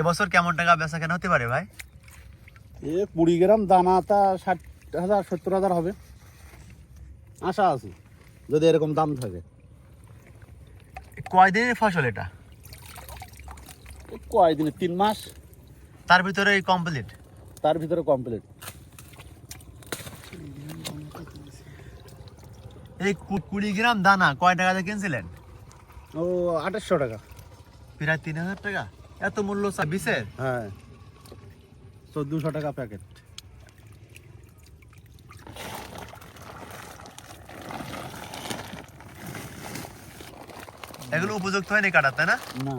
এবছর কেমন টাকা বেচা কেনা হতে পারে ভাই? এ কুড়ি গ্রাম দানাটা ষাট হাজার সত্তর হাজার হবে। আশা আছে যদি এরকম দাম থাকে। কয়দিনের ফসল এটা? কয়দিনে? তিন মাস। তার ভিতরে কমপ্লিট তার ভিতরে কমপ্লিট এই কুড়ি গ্রাম দানা কয় টাকাতে কিনছিলেন? ও আঠাশশো টাকা। প্রায় তিন হাজার টাকা? এত মূল্য বিষের হ্যাঁ। চোদ্দোশো টাকা প্যাকেট। এগুলো উপযুক্ত হয়নি কাটার তাই না? না।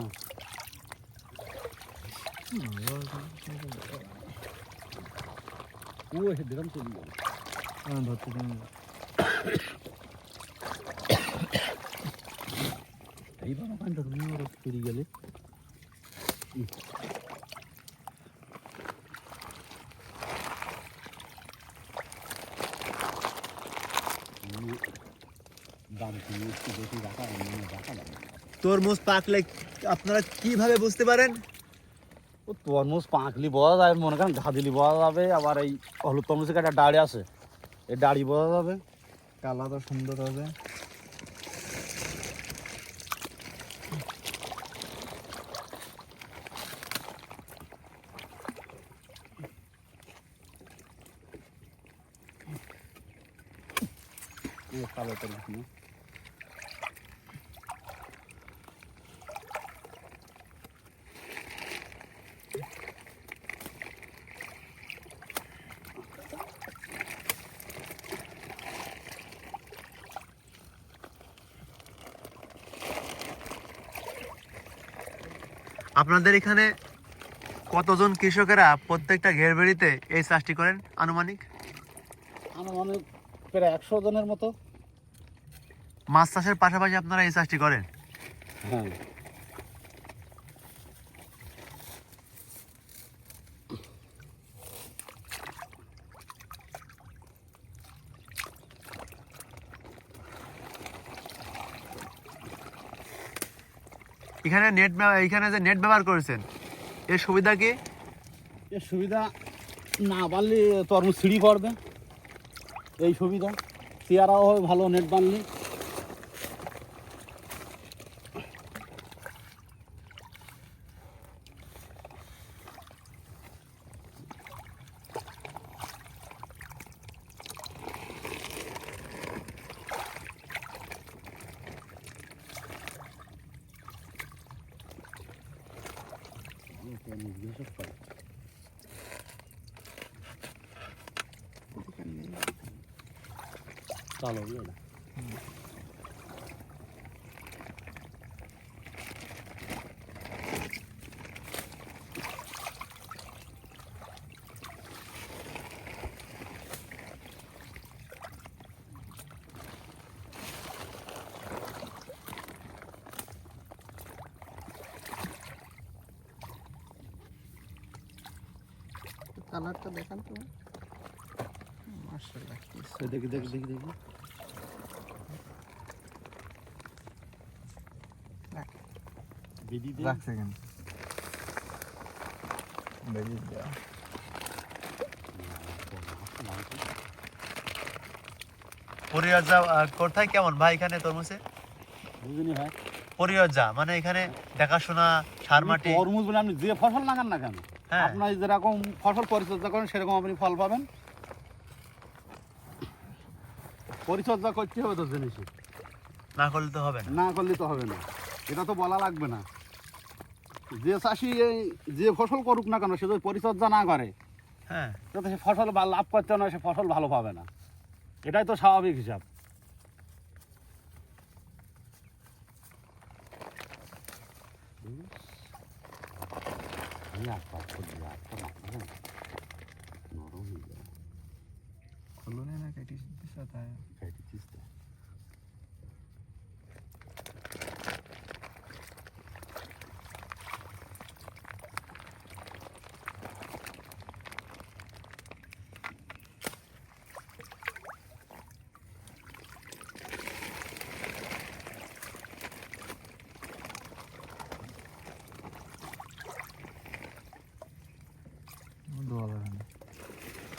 ও চলে ফিরে গেলে বেশি রাখা রাখা যাবে না। তরমুজ পাকলে আপনারা কীভাবে বুঝতে পারেন? ও তরমুজ পাঁকলি বোঝা যাবে মনে করেন ঘাদিলি বোঝা যাবে, আবার এই হলুদ তরমুজের একটা ডাড়ি আছে, এই ডাড়ি বোঝা যাবে কালারও সুন্দর হবে। কালো তরমুজ নিয়ে। আপনাদের এখানে কতজন কৃষকেরা প্রত্যেকটা ঘের বেড়িতে এই চাষটি করেন আনুমানিক আনুমানিক প্রায় একশো জনের মতো মাছ চাষের পাশাপাশি আপনারা এই চাষটি করেন? হ্যাঁ। এখানে নেট এখানে যে নেট ব্যবহার করেছেন এর সুবিধা কি? এর সুবিধা না বানলে তরমুজ সিঁড়ি পড়বে। এই সুবিধা। পেয়ারাও হবে ভালো নেট বানলে 已经是粉，大老远的。কালারটা দেখান তো। মার্শাল্লাহ দেখি দেখি দেখি দেখি। পরিচর্যা কোথায় কেমন? ভাই এখানে তরমুজে? বুঝিনি ভাই পরিচর্যা মানে এখানে দেখাশোনা সার মাটি। তরমুজ বলে আপনি যে ফসল লাগান না কেন? হ্যাঁ। আপনার যেরকম ফসল পরিচর্যা করেন সেরকম আপনি ফল পাবেন। পরিচর্যা করতে হবে তো জিনিসে না করলে তো হবে না। করলে তো হবে না। এটা তো বলা লাগবে না। যে চাষি এই যে ফসল করুক না কেন সে যদি পরিচর্যা না করে হ্যাঁ। তাতে সে ফসল লাভ করতে না সে ফসল ভালো পাবে না। এটাই তো স্বাভাবিক হিসাব। Bruce. นี่ยขอบคุณหลายสมัครนะน้องรู้อยู่แล้วคนรู้แน่ๆใครที่พิสดารใครที่พิสดาร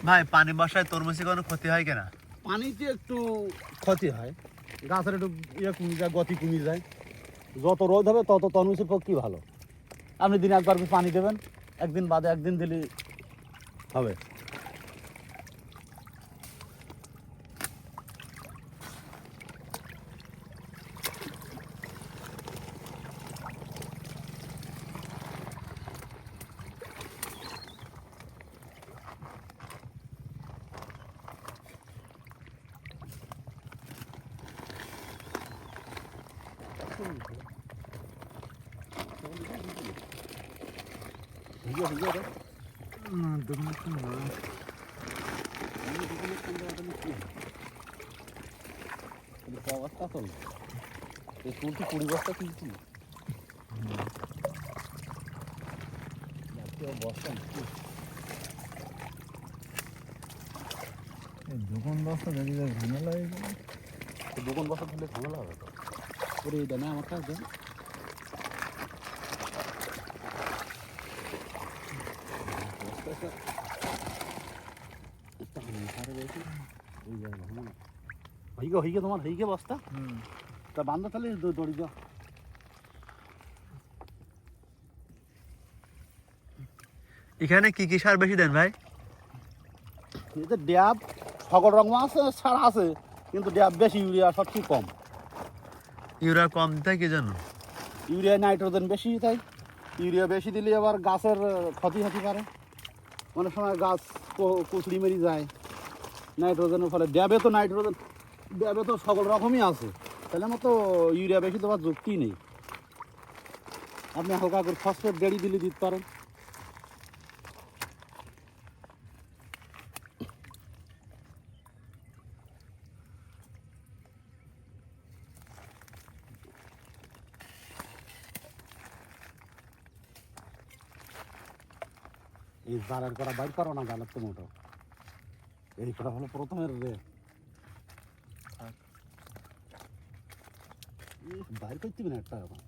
ভাই, পানি বর্ষায় তরমুজে কোনো ক্ষতি হয় কিনা? পানিতে একটু ক্ষতি হয়। গাছের একটু ইয়ে কমে যায়, গতি কমে যায়। যত রোদ হবে, তত তরমুজের পক্ষে ভালো। আপনি দিন একবার পানি দেবেন, একদিন বাদে একদিন দিলে হবে। অবস্থা এই চুলটি কুড়ি বস্তা কিনছি বস্তা দোকান বস্তা দেখি যায় ঝামেলা হয়ে গেল দোকান বস্তা ধরলে ঝামেলা হবে তো ওরে দেন আমার কাছে হইগে হইগে তোমার হইগে বস্তা। তা বান্ধা তাহলে দড়ি দাও। এখানে কি কি সার বেশি দেন ভাই? এতে ড্যাব সকল রকম আছে সার আছে কিন্তু ড্যাব বেশি ইউরিয়া সবচেয়ে কম। ইউরিয়া কম তাই কি জানো? ইউরিয়া নাইট্রোজেন বেশি তাই। ইউরিয়া বেশি দিলে আবার গাছের ক্ষতি হতে পারে। অনেক সময় গাছ কুচড়ি মেরি যায়। নাইট্রোজেনের ফলে। ড্যাবে তো নাইট্রোজেন ড্যাবে তো সকল রকমই আছে। তাহলে আমার তো ইউরিয়া বেশি দেওয়ার যুক্তি নেই। আপনি হালকা করে ফসফেট দেড়ি দিলে দিতে পারেন। এই জালের করা বাইর করো না জালের তো মোটো। এই করা হলো প্রথমের রে ইস, বাইর করতে না একটা এখন